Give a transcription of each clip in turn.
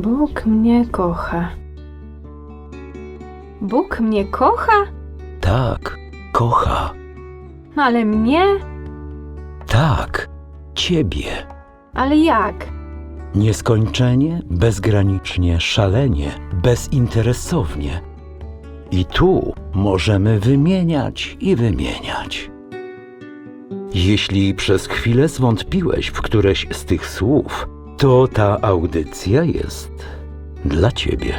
Bóg mnie kocha. Bóg mnie kocha? Tak, kocha. Ale mnie? Tak, ciebie. Ale jak? Nieskończenie, bezgranicznie, szalenie, bezinteresownie. I tu możemy wymieniać i wymieniać. Jeśli przez chwilę zwątpiłeś w któreś z tych słów, to ta audycja jest dla ciebie.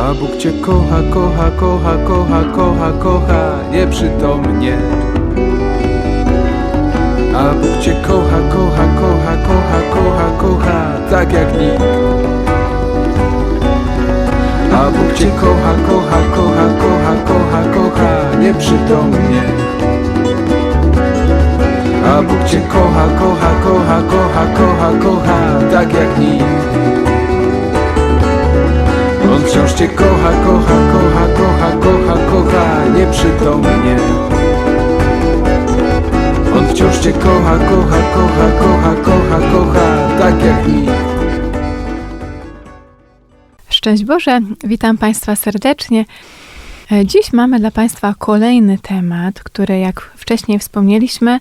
A Bóg cię kocha, kocha, kocha, kocha, kocha, kocha, nieprzytomnie. A Bóg cię kocha, kocha, kocha, kocha, kocha, kocha, tak jak nikt. A Bóg cię kocha, kocha, kocha, kocha, kocha, kocha, nieprzytomnie. A Bóg cię kocha, kocha, kocha, kocha, kocha, kocha, tak jak nikt. On wciąż cię kocha, kocha, kocha, kocha, kocha, kocha, nieprzytomnie. On wciąż cię kocha, kocha, kocha, kocha, kocha, kocha, tak jak nikt. Szczęść Boże, witam Państwa serdecznie. E, Dziś mamy dla Państwa kolejny temat, który, jak wcześniej wspomnieliśmy, e,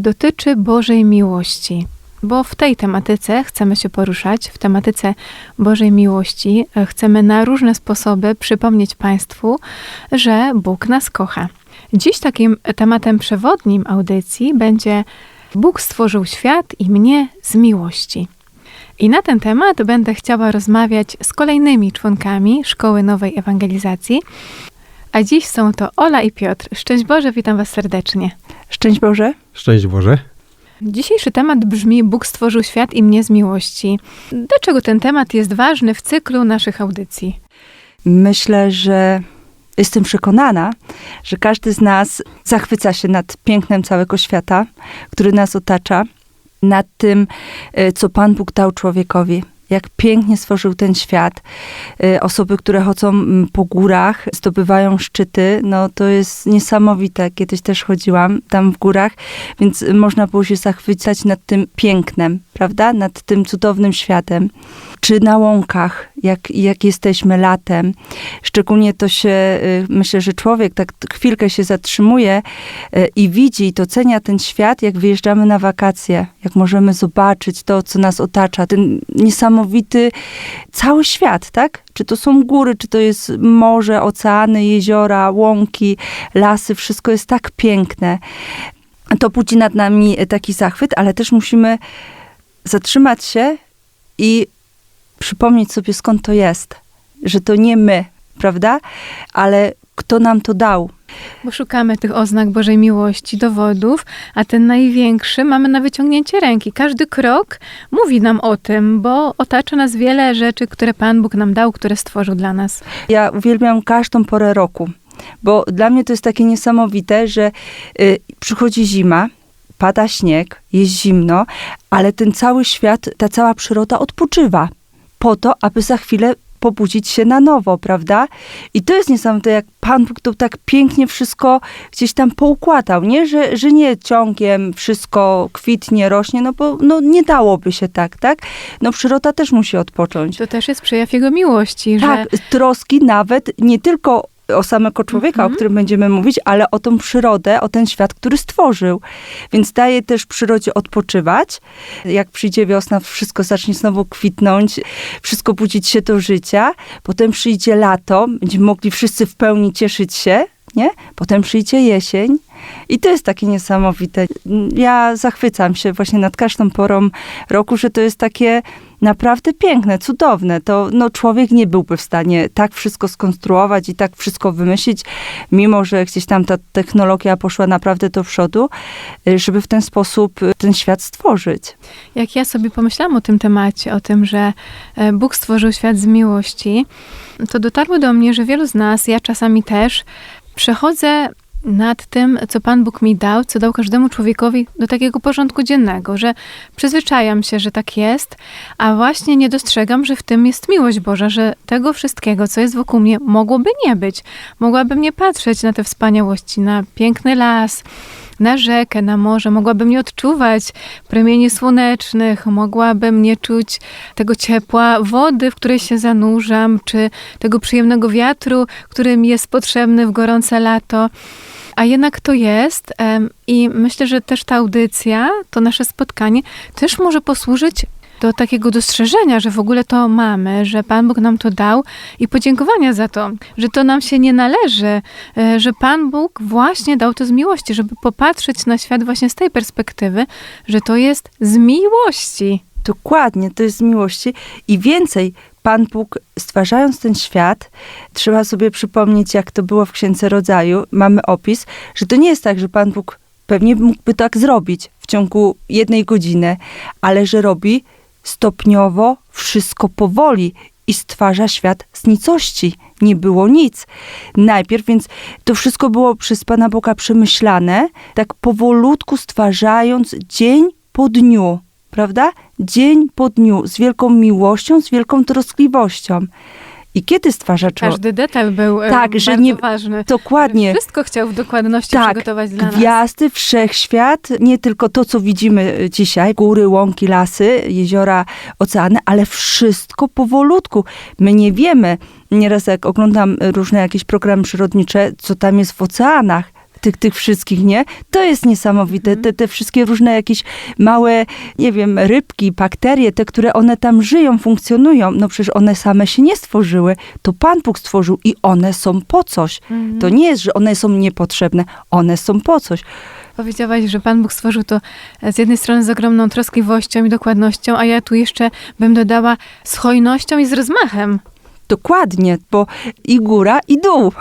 dotyczy Bożej miłości. Bo w tej tematyce chcemy się poruszać, w tematyce Bożej miłości e, chcemy na różne sposoby przypomnieć Państwu, że Bóg nas kocha. Dziś takim tematem przewodnim audycji będzie Bóg stworzył świat i mnie z miłości. I na ten temat będę chciała rozmawiać z kolejnymi członkami Szkoły Nowej Ewangelizacji. A dziś są to Ola i Piotr. Szczęść Boże, witam Was serdecznie. Szczęść Boże. Szczęść Boże. Dzisiejszy temat brzmi Bóg stworzył świat i mnie z miłości. Dlaczego ten temat jest ważny w cyklu naszych audycji? Myślę, że jestem przekonana, że każdy z nas zachwyca się nad pięknem całego świata, który nas otacza, nad tym, e, co Pan Bóg dał człowiekowi. Jak pięknie stworzył ten świat. E, Osoby, które chodzą po górach, zdobywają szczyty, no to jest niesamowite. Kiedyś też chodziłam tam w górach, więc można było się zachwycać nad tym pięknem, prawda? Nad tym cudownym światem. Czy na łąkach, jak, jak jesteśmy latem. Szczególnie to się, y, myślę, że człowiek tak chwilkę się zatrzymuje y, i widzi i docenia ten świat, jak wyjeżdżamy na wakacje, jak możemy zobaczyć to, co nas otacza, ten niesamowity cały świat, tak? Czy to są góry, czy to jest morze, oceany, jeziora, łąki, lasy, wszystko jest tak piękne. To budzi nad nami taki zachwyt, ale też musimy zatrzymać się i przypomnieć sobie, skąd to jest. Że to nie my, prawda? Ale kto nam to dał. Bo szukamy tych oznak Bożej miłości, dowodów, a ten największy mamy na wyciągnięcie ręki. Każdy krok mówi nam o tym, bo otacza nas wiele rzeczy, które Pan Bóg nam dał, które stworzył dla nas. Ja uwielbiam każdą porę roku, bo dla mnie to jest takie niesamowite, że y, przychodzi zima, pada śnieg, jest zimno, ale ten cały świat, ta cała przyroda odpoczywa po to, aby za chwilę pobudzić się na nowo, prawda? I to jest niesamowite, jak Pan Bóg to tak pięknie wszystko gdzieś tam poukładał, nie? Że, że nie ciągiem wszystko kwitnie, rośnie, no bo no, nie dałoby się tak, tak? No przyroda też musi odpocząć. To też jest przejaw Jego miłości, Tak, że troski nawet nie tylko o samego człowieka, Mhm. o którym będziemy mówić, ale o tą przyrodę, o ten świat, który stworzył. Więc daje też przyrodzie odpoczywać. Jak przyjdzie wiosna, wszystko zacznie znowu kwitnąć, wszystko budzić się do życia. Potem przyjdzie lato, będziemy mogli wszyscy w pełni cieszyć się, nie? Potem przyjdzie jesień. I to jest takie niesamowite. Ja zachwycam się właśnie nad każdą porą roku, że to jest takie naprawdę piękne, cudowne. To no, człowiek nie byłby w stanie tak wszystko skonstruować i tak wszystko wymyślić, mimo że gdzieś tam ta technologia poszła naprawdę do przodu, żeby w ten sposób y, ten świat stworzyć. Jak ja sobie pomyślałam o tym temacie, o tym, że e, Bóg stworzył świat z miłości, to dotarło do mnie, że wielu z nas, ja czasami też, przechodzę nad tym, co Pan Bóg mi dał, co dał każdemu człowiekowi do takiego porządku dziennego, że przyzwyczajam się, że tak jest, a właśnie nie dostrzegam, że w tym jest miłość Boża, że tego wszystkiego, co jest wokół mnie, mogłoby nie być. Mogłabym nie patrzeć na te wspaniałości, na piękny las, na rzekę, na morze, mogłabym nie odczuwać promieni słonecznych, mogłabym nie czuć tego ciepła wody, w której się zanurzam, czy tego przyjemnego wiatru, który mi jest potrzebny w gorące lato. A jednak to jest i myślę, że też ta audycja, to nasze spotkanie też może posłużyć do takiego dostrzeżenia, że w ogóle to mamy, że Pan Bóg nam to dał i podziękowania za to, że to nam się nie należy, e, że Pan Bóg właśnie dał to z miłości, żeby popatrzeć na świat właśnie z tej perspektywy, że to jest z miłości. Dokładnie, to jest z miłości. I więcej, Pan Bóg, stwarzając ten świat, trzeba sobie przypomnieć, jak to było w Księdze Rodzaju. Mamy opis, że to nie jest tak, że Pan Bóg pewnie mógłby tak zrobić w ciągu jednej godziny, ale że robi stopniowo, wszystko powoli i stwarza świat z nicości. Nie było nic. Najpierw, więc to wszystko było przez Pana Boga przemyślane, tak powolutku stwarzając dzień po dniu prawda? Dzień po dniu, z wielką miłością, z wielką troskliwością. I kiedy stwarza człowiek? Każdy detal był e, Tak, że nie- ważny. Dokładnie. Wszystko chciał w dokładności Tak, przygotować dla nas. Gwiazdy, wszechświat, nie tylko to, co widzimy e, dzisiaj, góry, łąki, lasy, jeziora, oceany, ale wszystko powolutku. My nie wiemy, nieraz jak oglądam różne jakieś programy przyrodnicze, co tam jest w oceanach, tych, tych wszystkich, nie? To jest niesamowite. Te, te wszystkie różne jakieś małe, nie wiem, rybki, bakterie, te, które one tam żyją, funkcjonują, no przecież one same się nie stworzyły. To Pan Bóg stworzył i one są po coś. To nie jest, że one są niepotrzebne. One są po coś. Powiedziałaś, że Pan Bóg stworzył to e, z jednej strony z ogromną troskliwością i dokładnością, a ja tu jeszcze bym dodała z hojnością i z rozmachem. Dokładnie, bo i góra, i dół.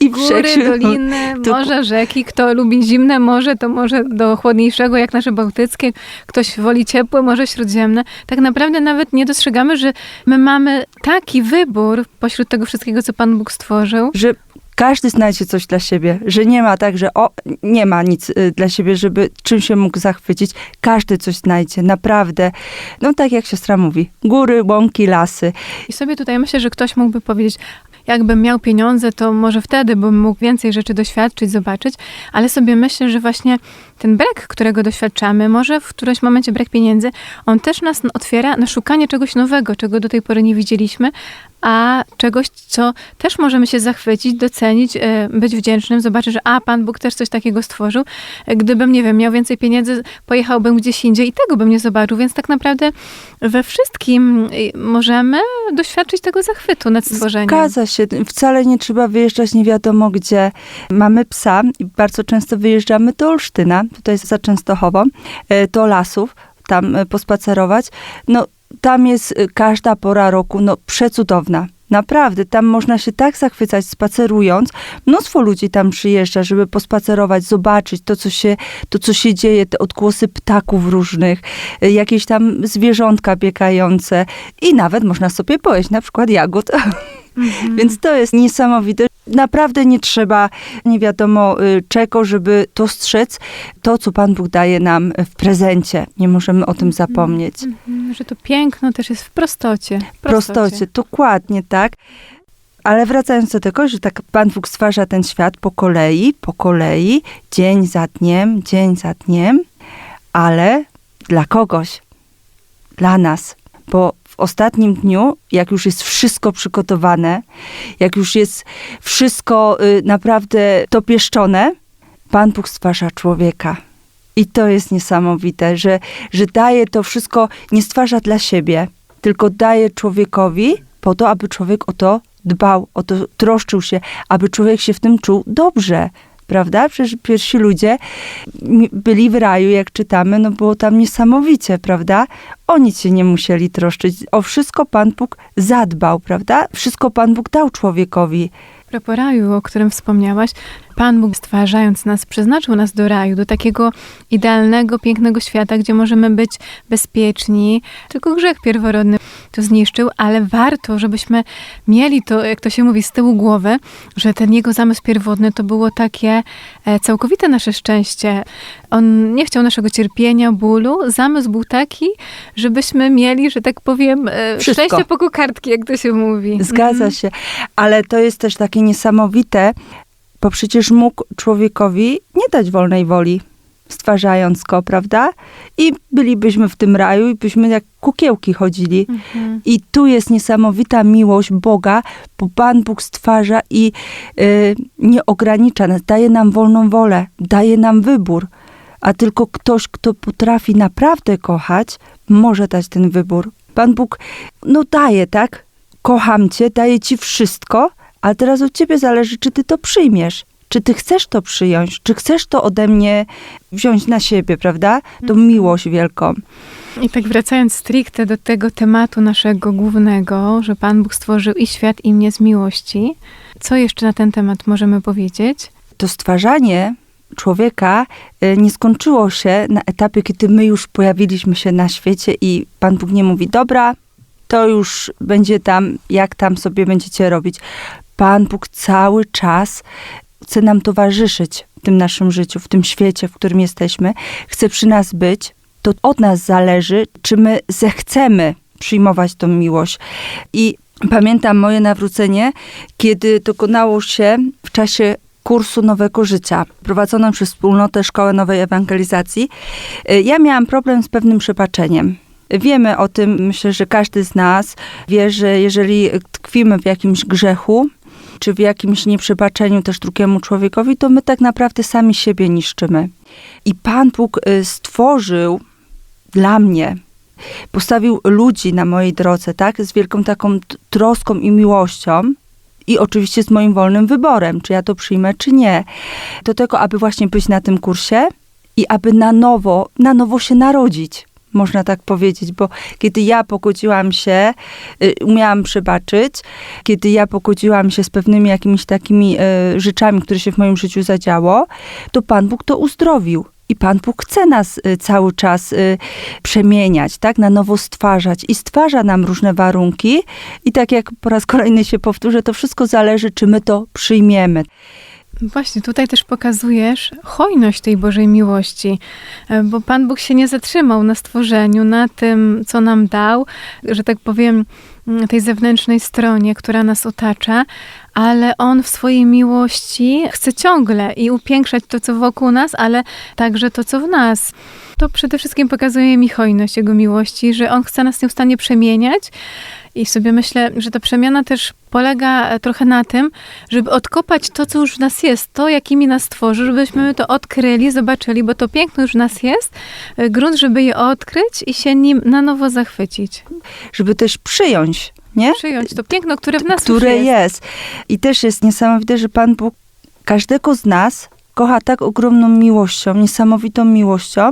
I Góry, doliny, To- morze, rzeki. Kto lubi zimne morze, to może do chłodniejszego, jak nasze bałtyckie. Ktoś woli ciepłe, morze śródziemne. Tak naprawdę nawet nie dostrzegamy, że my mamy taki wybór pośród tego wszystkiego, co Pan Bóg stworzył. Że każdy znajdzie coś dla siebie, że nie ma tak, że o, nie ma nic y, dla siebie, żeby czym się mógł zachwycić. Każdy coś znajdzie, naprawdę. No tak jak siostra mówi, góry, łąki, lasy. I sobie tutaj myślę, że ktoś mógłby powiedzieć, jakbym miał pieniądze, to może wtedy bym mógł więcej rzeczy doświadczyć, zobaczyć, ale sobie myślę, że właśnie ten brak, którego doświadczamy, może w którymś momencie brak pieniędzy, on też nas otwiera na szukanie czegoś nowego, czego do tej pory nie widzieliśmy, a czegoś, co też możemy się zachwycić, docenić, e, być wdzięcznym, zobaczyć, że a, Pan Bóg też coś takiego stworzył. E, Gdybym, nie wiem, miał więcej pieniędzy, pojechałbym gdzieś indziej i tego bym nie zobaczył, więc tak naprawdę we wszystkim y, możemy doświadczyć tego zachwytu nad stworzeniem. Zgadza się. Wcale nie trzeba wyjeżdżać nie wiadomo gdzie. Mamy psa i bardzo często wyjeżdżamy do Olsztyna, tutaj za Częstochową, e, do lasów, tam e, pospacerować. No, tam jest e, każda pora roku, no, przecudowna. Naprawdę, tam można się tak zachwycać spacerując. Mnóstwo ludzi tam przyjeżdża, żeby pospacerować, zobaczyć to, co się, to, co się dzieje, te odgłosy ptaków różnych, e, jakieś tam zwierzątka biegające i nawet można sobie pojeść na przykład jagód. Więc to jest niesamowite. Naprawdę nie trzeba nie wiadomo y, czego, żeby dostrzec to, co Pan Bóg daje nam w prezencie. Nie możemy o tym zapomnieć. Mhm, Że to piękno też jest w prostocie. Prostocie, dokładnie tak. Ale wracając do tego, że tak Pan Bóg stwarza ten świat po kolei, po kolei, dzień za dniem, dzień za dniem, ale dla kogoś, dla nas, bo w ostatnim dniu, jak już jest wszystko przygotowane, jak już jest wszystko y, naprawdę dopieszczone, Pan Bóg stwarza człowieka. I to jest niesamowite, że, że daje to wszystko, nie stwarza dla siebie, tylko daje człowiekowi po to, aby człowiek o to dbał, o to troszczył się, aby człowiek się w tym czuł dobrze. Prawda? Przecież pierwsi ludzie byli w raju, jak czytamy, no było tam niesamowicie, prawda? O nic się nie musieli troszczyć. O wszystko Pan Bóg zadbał, prawda? Wszystko Pan Bóg dał człowiekowi. propos raju, o którym wspomniałaś, Pan Bóg stwarzając nas, przeznaczył nas do raju, do takiego idealnego, pięknego świata, gdzie możemy być bezpieczni. Tylko grzech pierworodny to zniszczył, ale warto, żebyśmy mieli to, jak to się mówi, z tyłu głowy, że ten jego zamysł pierwotny to było takie e, całkowite nasze szczęście. On nie chciał naszego cierpienia, bólu. Zamysł był taki, żebyśmy mieli, że tak powiem, e, Wszystko. szczęście po kokardki, jak to się mówi. Zgadza się. Ale to jest też takie niesamowite, bo przecież mógł człowiekowi nie dać wolnej woli. stwarzając go, prawda? I bylibyśmy w tym raju i byśmy jak kukiełki chodzili. Mhm. I tu jest niesamowita miłość Boga, bo Pan Bóg stwarza i y, nie ogranicza nas, daje nam wolną wolę, daje nam wybór. A tylko ktoś, kto potrafi naprawdę kochać, może dać ten wybór. Pan Bóg, no daje, tak? Kocham cię, daję ci wszystko, ale teraz od ciebie zależy, czy ty to przyjmiesz. Czy ty chcesz to przyjąć? Czy chcesz to ode mnie wziąć na siebie, prawda? Tą miłość wielką. I tak wracając stricte do tego tematu naszego głównego, że Pan Bóg stworzył i świat, i mnie z miłości, co jeszcze na ten temat możemy powiedzieć? to stwarzanie człowieka y, nie skończyło się na etapie, kiedy my już pojawiliśmy się na świecie i Pan Bóg nie mówi, dobra, to już będzie tam, jak tam sobie będziecie robić. Pan Bóg cały czas chce nam towarzyszyć w tym naszym życiu, w tym świecie, w którym jesteśmy. Chce przy nas być. To od nas zależy, czy my zechcemy przyjmować tą miłość. I pamiętam moje nawrócenie, kiedy dokonało się w czasie kursu Nowego Życia, prowadzoną przez wspólnotę Szkołę Nowej Ewangelizacji. Y, Ja miałam problem z pewnym przebaczeniem. Wiemy o tym, myślę, że każdy z nas wie, że jeżeli tkwimy w jakimś grzechu, czy w jakimś nieprzebaczeniu też drugiemu człowiekowi, to my tak naprawdę sami siebie niszczymy. I Pan Bóg y, stworzył dla mnie, postawił ludzi na mojej drodze, tak, z wielką taką troską i miłością, i oczywiście z moim wolnym wyborem, czy ja to przyjmę, czy nie. Do tego, aby właśnie być na tym kursie i aby na nowo, na nowo się narodzić. Można tak powiedzieć, bo kiedy ja pogodziłam się, y, umiałam przebaczyć, kiedy ja pogodziłam się z pewnymi jakimiś takimi y, rzeczami, które się w moim życiu zadziało, to Pan Bóg to uzdrowił. I Pan Bóg chce nas y, cały czas przemieniać, tak, na nowo stwarzać i stwarza nam różne warunki. I tak jak po raz kolejny się powtórzę, to wszystko zależy, czy my to przyjmiemy. Właśnie, tutaj też pokazujesz hojność tej Bożej miłości, e, bo Pan Bóg się nie zatrzymał na stworzeniu, na tym, co nam dał, że tak powiem, tej zewnętrznej stronie, która nas otacza, ale On w swojej miłości chce ciągle i upiększać to, co wokół nas, ale także to, co w nas. To przede wszystkim pokazuje mi hojność Jego miłości, że On chce nas nieustannie przemieniać. I sobie myślę, że ta przemiana też polega e, trochę na tym, żeby odkopać to, co już w nas jest, to, jakimi nas stworzył, żebyśmy to odkryli, zobaczyli, bo to piękno już w nas jest, e, grunt, żeby je odkryć i się nim na nowo zachwycić. Żeby też przyjąć, nie? Przyjąć to piękno, które w nas które jest. jest. I też jest niesamowite, że Pan Bóg każdego z nas kocha tak ogromną miłością, niesamowitą miłością.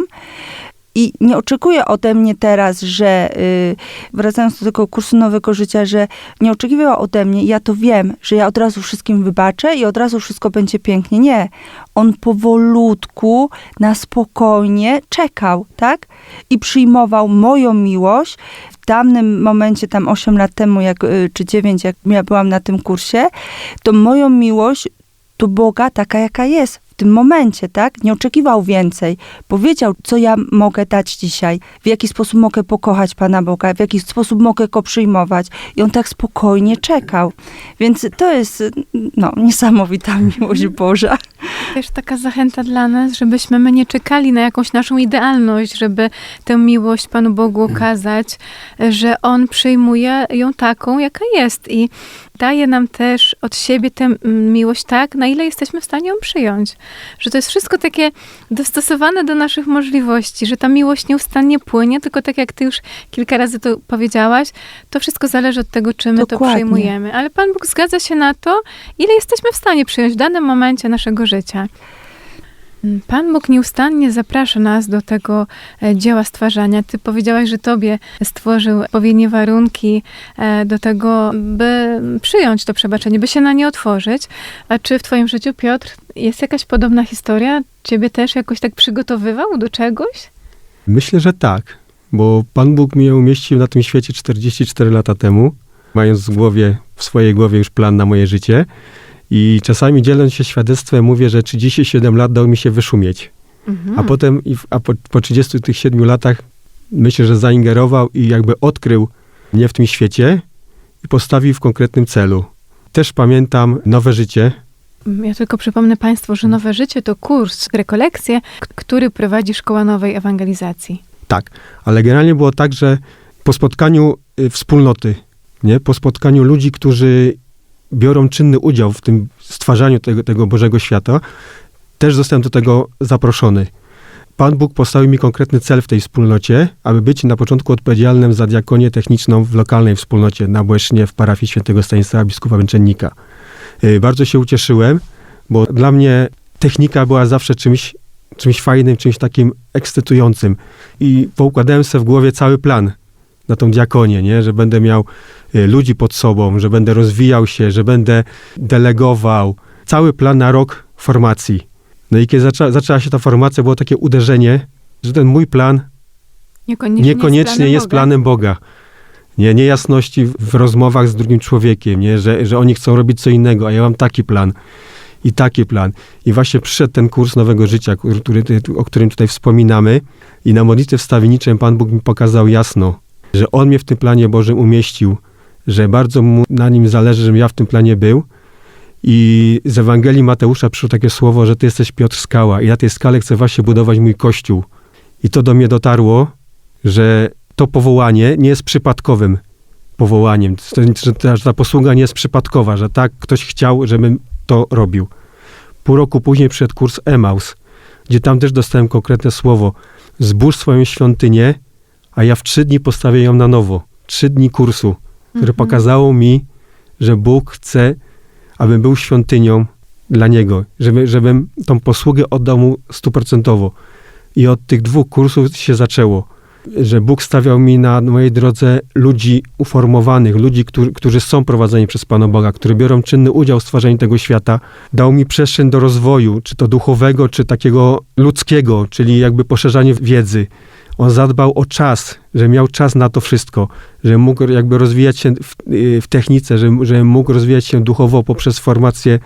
I nie oczekuje ode mnie teraz, że y, wracając do tego kursu Nowego Życia, że nie oczekiwała ode mnie, ja to wiem, że ja od razu wszystkim wybaczę i od razu wszystko będzie pięknie. Nie. On powolutku, na spokojnie czekał, tak? I przyjmował moją miłość. W danym momencie, tam 8 lat temu, jak, y, czy 9, jak ja byłam na tym kursie, to moją miłość do Boga taka, jaka jest tym momencie, tak? Nie oczekiwał więcej. Powiedział, co ja mogę dać dzisiaj, w jaki sposób mogę pokochać Pana Boga, w jaki sposób mogę Go przyjmować. I on tak spokojnie czekał. Więc to jest, no, niesamowita miłość Boża. Też taka zachęta dla nas, żebyśmy my nie czekali na jakąś naszą idealność, żeby tę miłość Panu Bogu okazać, że On przyjmuje ją taką, jaka jest i daje nam też od siebie tę miłość tak, na ile jesteśmy w stanie ją przyjąć. Że to jest wszystko takie dostosowane do naszych możliwości, że ta miłość nieustannie płynie, tylko tak jak ty już kilka razy to powiedziałaś, to wszystko zależy od tego, czy my to Dokładnie. przyjmujemy. Ale Pan Bóg zgadza się na to, ile jesteśmy w stanie przyjąć w danym momencie naszego życia. Pan Bóg nieustannie zaprasza nas do tego e, dzieła stwarzania. Ty powiedziałaś, że Tobie stworzył odpowiednie warunki e, do tego, by przyjąć to przebaczenie, by się na nie otworzyć. A czy w Twoim życiu, Piotr, jest jakaś podobna historia? Ciebie też jakoś tak przygotowywał do czegoś? Myślę, że tak, bo Pan Bóg mnie umieścił na tym świecie 44 lata temu, mając w głowie, w swojej głowie już plan na moje życie. I czasami dzieląc się świadectwem, mówię, że 37 lat dał mi się wyszumieć. Mhm. A potem, a po, po 37 latach, myślę, że zaingerował i jakby odkrył mnie w tym świecie i postawił w konkretnym celu. Też pamiętam nowe życie, Ja tylko przypomnę Państwu, że Nowe Życie to kurs, rekolekcje, który prowadzi Szkoła Nowej Ewangelizacji. Tak, ale generalnie było tak, że po spotkaniu y, wspólnoty, nie, po spotkaniu ludzi, którzy biorą czynny udział w tym stwarzaniu tego, tego Bożego świata, też zostałem do tego zaproszony. Pan Bóg postawił mi konkretny cel w tej wspólnocie, aby być na początku odpowiedzialnym za diakonię techniczną w lokalnej wspólnocie na Błesznie w parafii świętego Stanisława biskupa Męczennika. Y, Bardzo się ucieszyłem, bo dla mnie technika była zawsze czymś, czymś fajnym, czymś takim ekscytującym i poukładałem sobie w głowie cały plan na tą diakonię, nie? że będę miał ludzi pod sobą, że będę rozwijał się, że będę delegował. Cały plan na rok formacji. No i kiedy zaczęła, zaczęła się ta formacja, było takie uderzenie, że ten mój plan Niekoniecznie, niekoniecznie jest Boga. planem Boga. Nie, niejasności w- rozmowach z drugim człowiekiem, nie? Że, że oni chcą robić co innego, a ja mam taki plan i taki plan. I właśnie przyszedł ten kurs Nowego Życia, który, o którym tutaj wspominamy i na modlitwie wstawienniczej Pan Bóg mi pokazał jasno, że On mnie w tym planie Bożym umieścił, że bardzo mu na nim zależy, żebym ja w tym planie był. I z Ewangelii Mateusza przyszło takie słowo, że Ty jesteś Piotr Skała i na tej skale chcę właśnie budować mój Kościół. I to do mnie dotarło, że to powołanie nie jest przypadkowym powołaniem, To- że ta, że ta posługa nie jest przypadkowa, że tak ktoś chciał, żebym to robił. Pół roku później przyszedł kurs Emaus, gdzie tam też dostałem konkretne słowo. Zbóż swoją świątynię, a ja w trzy dni postawię ją na nowo. Trzy dni kursu, które Mhm. pokazało mi, że Bóg chce, abym był świątynią dla Niego, żeby, żebym tą posługę oddał Mu stuprocentowo. I od tych dwóch kursów się zaczęło, że Bóg stawiał mi na mojej drodze ludzi uformowanych, ludzi, którzy, którzy są prowadzeni przez Pana Boga, którzy biorą czynny udział w stwarzaniu tego świata. Dał mi przestrzeń do rozwoju, czy to duchowego, czy takiego ludzkiego, czyli jakby poszerzanie wiedzy. On zadbał o czas, że miał czas na to wszystko, że mógł jakby rozwijać się w, y, w technice, że, że mógł rozwijać się duchowo poprzez formację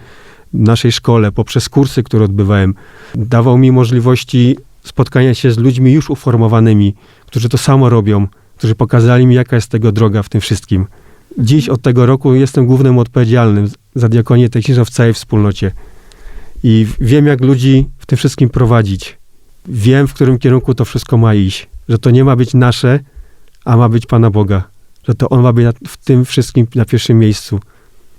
w naszej szkole, poprzez kursy, które odbywałem. Dawał mi możliwości spotkania się z ludźmi już uformowanymi, którzy to samo robią, którzy pokazali mi, jaka jest tego droga w tym wszystkim. Dziś od tego roku jestem głównym odpowiedzialnym za diakonię techniczną w całej wspólnocie. I wiem, jak ludzi w tym wszystkim prowadzić. Wiem, w którym kierunku to wszystko ma iść. Że to nie ma być nasze, a ma być Pana Boga. Że to On ma być w tym wszystkim na pierwszym miejscu.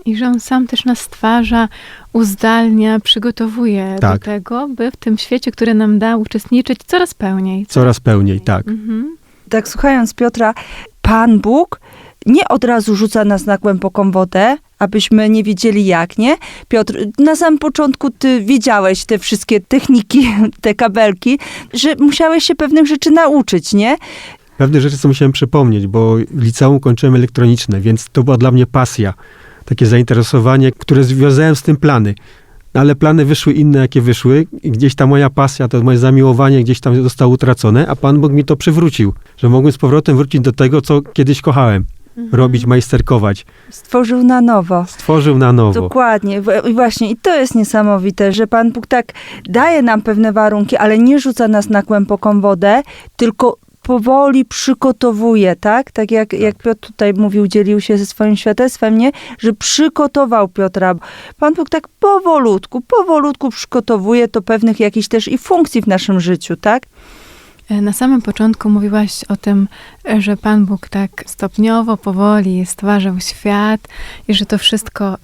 I że On sam też nas stwarza, uzdalnia, przygotowuje Tak. do tego, by w tym świecie, który nam da, uczestniczyć coraz pełniej. Coraz pełniej, tak. Mhm. Tak słuchając Piotra, Pan Bóg nie od razu rzuca nas na głęboką wodę, abyśmy nie wiedzieli jak, nie? Piotr, na samym początku ty wiedziałeś te wszystkie techniki, te kabelki, że musiałeś się pewnych rzeczy nauczyć, nie? Pewne rzeczy co musiałem przypomnieć, bo liceum kończyłem elektroniczne, więc to była dla mnie pasja. Takie zainteresowanie, które związałem z tym plany. No, Ale plany wyszły inne, jakie wyszły. Gdzieś ta moja pasja, to moje zamiłowanie gdzieś tam zostało utracone, a Pan Bóg mi to przywrócił. Że mogłem z powrotem wrócić do tego, co kiedyś kochałem. Robić, majsterkować. Stworzył na nowo. Stworzył na nowo. Dokładnie. I właśnie, i to jest niesamowite, że Pan Bóg tak daje nam pewne warunki, ale nie rzuca nas na głęboką wodę, tylko powoli przygotowuje, tak? Tak jak, jak Piotr tutaj mówił, dzielił się ze swoim świadectwem, nie? Że przygotował Piotra. Pan Bóg tak powolutku, powolutku przygotowuje do pewnych jakichś też i funkcji w naszym życiu, tak? E, Na samym początku mówiłaś o tym, że Pan Bóg tak stopniowo, powoli stwarzał świat i że to wszystko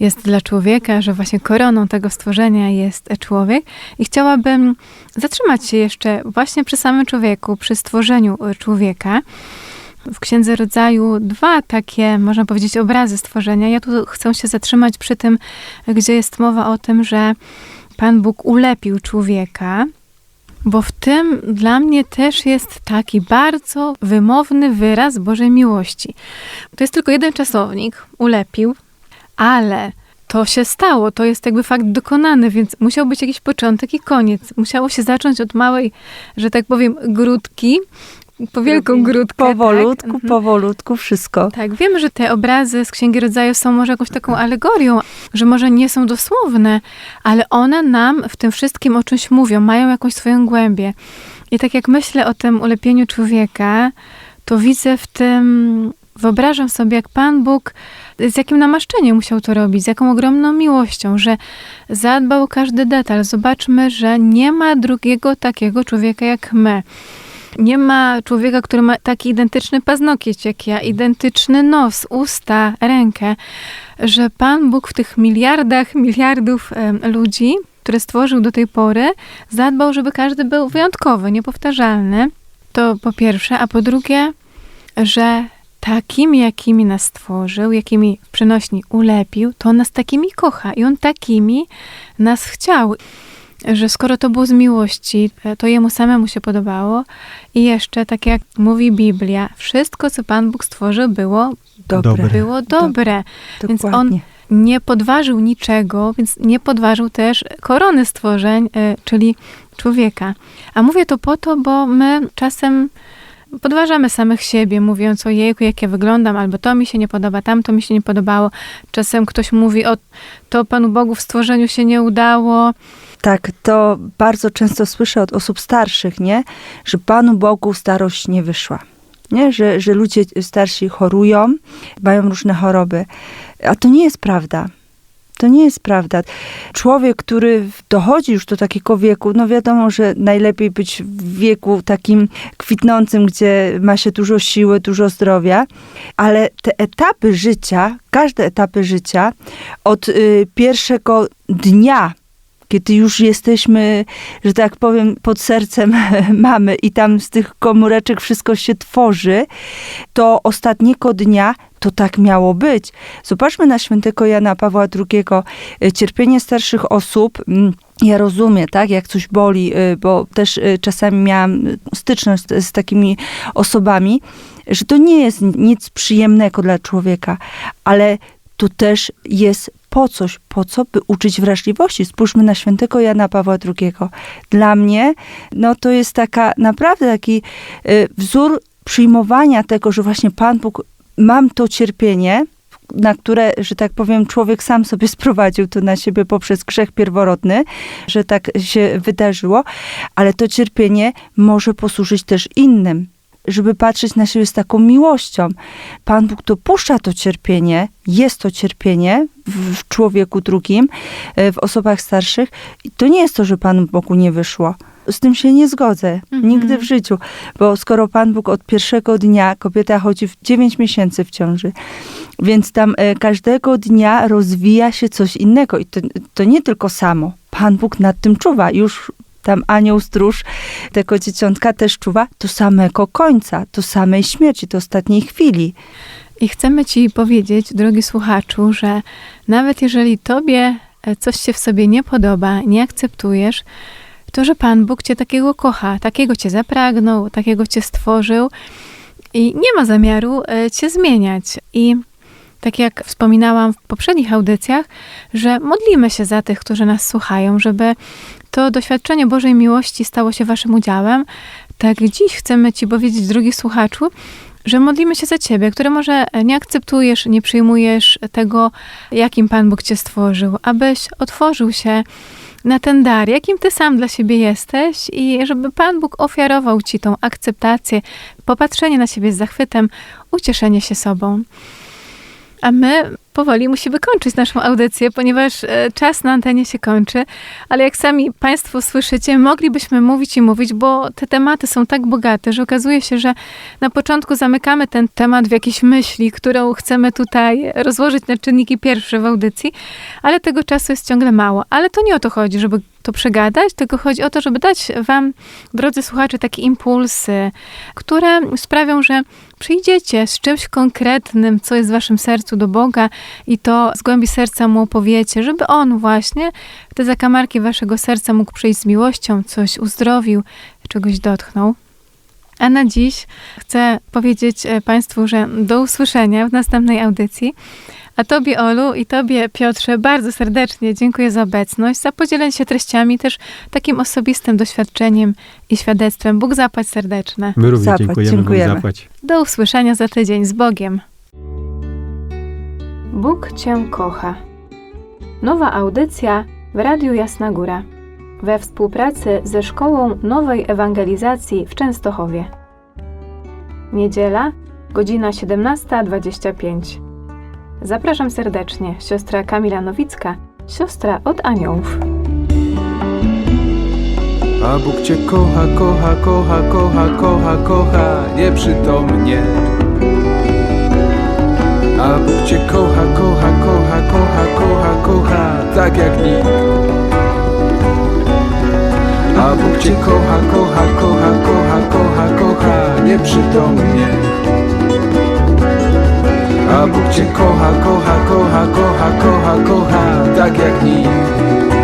jest dla człowieka, że właśnie koroną tego stworzenia jest człowiek. I chciałabym zatrzymać się jeszcze właśnie przy samym człowieku, przy stworzeniu e, człowieka. W Księdze Rodzaju dwa takie, można powiedzieć, obrazy stworzenia. Ja tu chcę się zatrzymać przy tym, gdzie jest mowa o tym, że Pan Bóg ulepił człowieka, bo w tym dla mnie też jest taki bardzo wymowny wyraz Bożej miłości. To jest tylko jeden czasownik, ulepił, ale to się stało, to jest jakby fakt dokonany, więc musiał być jakiś początek i koniec. Musiało się zacząć od małej, że tak powiem, grudki, po wielką grudkę. Powolutku, tak? Powolutku wszystko. Tak, wiemy, że te obrazy z Księgi Rodzaju są może jakąś taką alegorią, że może nie są dosłowne, ale one nam w tym wszystkim o czymś mówią, mają jakąś swoją głębię. I tak jak myślę o tym ulepieniu człowieka, to widzę w tym Wyobrażam sobie, jak Pan Bóg, z jakim namaszczeniem musiał to robić, z jaką ogromną miłością, że zadbał o każdy detal. Zobaczmy, że nie ma drugiego takiego człowieka jak my. Nie ma człowieka, który ma taki identyczny paznokieć jak ja, identyczny nos, usta, rękę, że Pan Bóg w tych miliardach, miliardów ludzi, które stworzył do tej pory, zadbał, żeby każdy był wyjątkowy, niepowtarzalny. To po pierwsze, a po drugie, że takimi, jakimi nas stworzył, jakimi w przenośni ulepił, to on nas takimi kocha i on takimi nas chciał. Że skoro to było z miłości, to jemu samemu się podobało. I jeszcze, tak jak mówi Biblia, wszystko, co Pan Bóg stworzył, było, Dobre. Dobre. było dobre. Więc on nie podważył niczego, więc nie podważył też korony stworzeń, y, czyli człowieka. A mówię to po to, bo my czasem podważamy samych siebie, mówiąc o jejku, jak ja wyglądam, albo to mi się nie podoba, tamto mi się nie podobało. Czasem ktoś mówi, o to Panu Bogu w stworzeniu się nie udało. Tak, to bardzo często słyszę od osób starszych, nie? Że Panu Bogu starość nie wyszła. Nie? Że, że ludzie starsi chorują, mają różne choroby. A to nie jest prawda. To nie jest prawda. Człowiek, który dochodzi już do takiego wieku, no wiadomo, że najlepiej być w wieku takim kwitnącym, gdzie ma się dużo siły, dużo zdrowia, ale te etapy życia, każde etapy życia, od y, pierwszego dnia, kiedy już jesteśmy, że tak powiem, pod sercem mamy i tam z tych komóreczek wszystko się tworzy, to ostatniego dnia to tak miało być. Zobaczmy na świętego Jana Pawła II, y, cierpienie starszych osób. mm, Ja rozumiem, tak, jak coś boli, y, bo też y, czasami miałam styczność z, z takimi osobami, że to nie jest nic przyjemnego dla człowieka, ale to też jest po coś, po co, by uczyć wrażliwości. Spójrzmy na świętego Jana Pawła II. Dla mnie, no to jest taka, naprawdę taki y, wzór przyjmowania tego, że właśnie Pan Bóg, mam to cierpienie, na które, że tak powiem, człowiek sam sobie sprowadził to na siebie poprzez grzech pierworodny, że tak się wydarzyło, ale to cierpienie może posłużyć też innym żeby patrzeć na siebie z taką miłością. Pan Bóg dopuszcza to cierpienie, jest to cierpienie w, człowieku drugim, e, w osobach starszych. I to nie jest to, że Panu Bogu nie wyszło. Z tym się nie zgodzę. Mhm. Nigdy w życiu. Bo skoro Pan Bóg od pierwszego dnia, kobieta chodzi w 9 miesięcy w ciąży, więc tam e, każdego dnia rozwija się coś innego. I to, to nie tylko samo. Pan Bóg nad tym czuwa. Już tam anioł stróż tego dzieciątka też czuwa do samego końca, do samej śmierci, do ostatniej chwili. I chcemy Ci powiedzieć, drogi słuchaczu, że nawet jeżeli Tobie e, coś się w sobie nie podoba, nie akceptujesz, to że Pan Bóg Cię takiego kocha, takiego Cię zapragnął, takiego Cię stworzył i nie ma zamiaru e, Cię zmieniać. I tak jak wspominałam w poprzednich audycjach, że modlimy się za tych, którzy nas słuchają, żeby to doświadczenie Bożej miłości stało się Waszym udziałem. Tak dziś chcemy Ci powiedzieć, drogi słuchaczu, że modlimy się za ciebie, który może nie akceptujesz, nie przyjmujesz tego, jakim Pan Bóg cię stworzył, abyś otworzył się na ten dar, jakim ty sam dla siebie jesteś i żeby Pan Bóg ofiarował ci tą akceptację, popatrzenie na siebie z zachwytem, ucieszenie się sobą. A my powoli musimy kończyć naszą audycję, ponieważ e, czas na antenie się kończy, ale jak sami Państwo słyszycie, moglibyśmy mówić i mówić, bo te tematy są tak bogate, że okazuje się, że na początku zamykamy ten temat w jakiejś myśli, którą chcemy tutaj rozłożyć na czynniki pierwsze w audycji, ale tego czasu jest ciągle mało. Ale to nie o to chodzi, żeby to przegadać, tylko chodzi o to, żeby dać Wam, drodzy słuchacze, takie impulsy, które sprawią, że przyjdziecie z czymś konkretnym, co jest w Waszym sercu do Boga i to z głębi serca Mu opowiecie, żeby On właśnie w te zakamarki Waszego serca mógł przyjść z miłością, coś uzdrowił, czegoś dotknął. A na dziś chcę powiedzieć e, Państwu, że do usłyszenia w następnej audycji. A Tobie, Olu, i Tobie, Piotrze, bardzo serdecznie dziękuję za obecność, za podzielenie się treściami, też takim osobistym doświadczeniem i świadectwem. Bóg zapłać serdeczne. My również Zapłać, dziękujemy, dziękujemy. Bóg zapłać. Do usłyszenia za tydzień z Bogiem. Bóg Cię kocha. Nowa audycja w Radiu Jasna Góra we współpracy ze Szkołą Nowej Ewangelizacji w Częstochowie. Niedziela, godzina 17.25. Zapraszam serdecznie, siostra Kamila Nowicka, siostra od aniołów. A Bóg cię kocha, kocha, kocha, kocha, kocha, kocha nieprzytomnie. A Bóg cię kocha, kocha, kocha, kocha, kocha, kocha tak jak nikt. A Bóg cię kocha, kocha, kocha, kocha, kocha, kocha nieprzytomnie. A Bóg cię kocha, kocha, kocha, kocha, kocha, kocha tak jak nikt.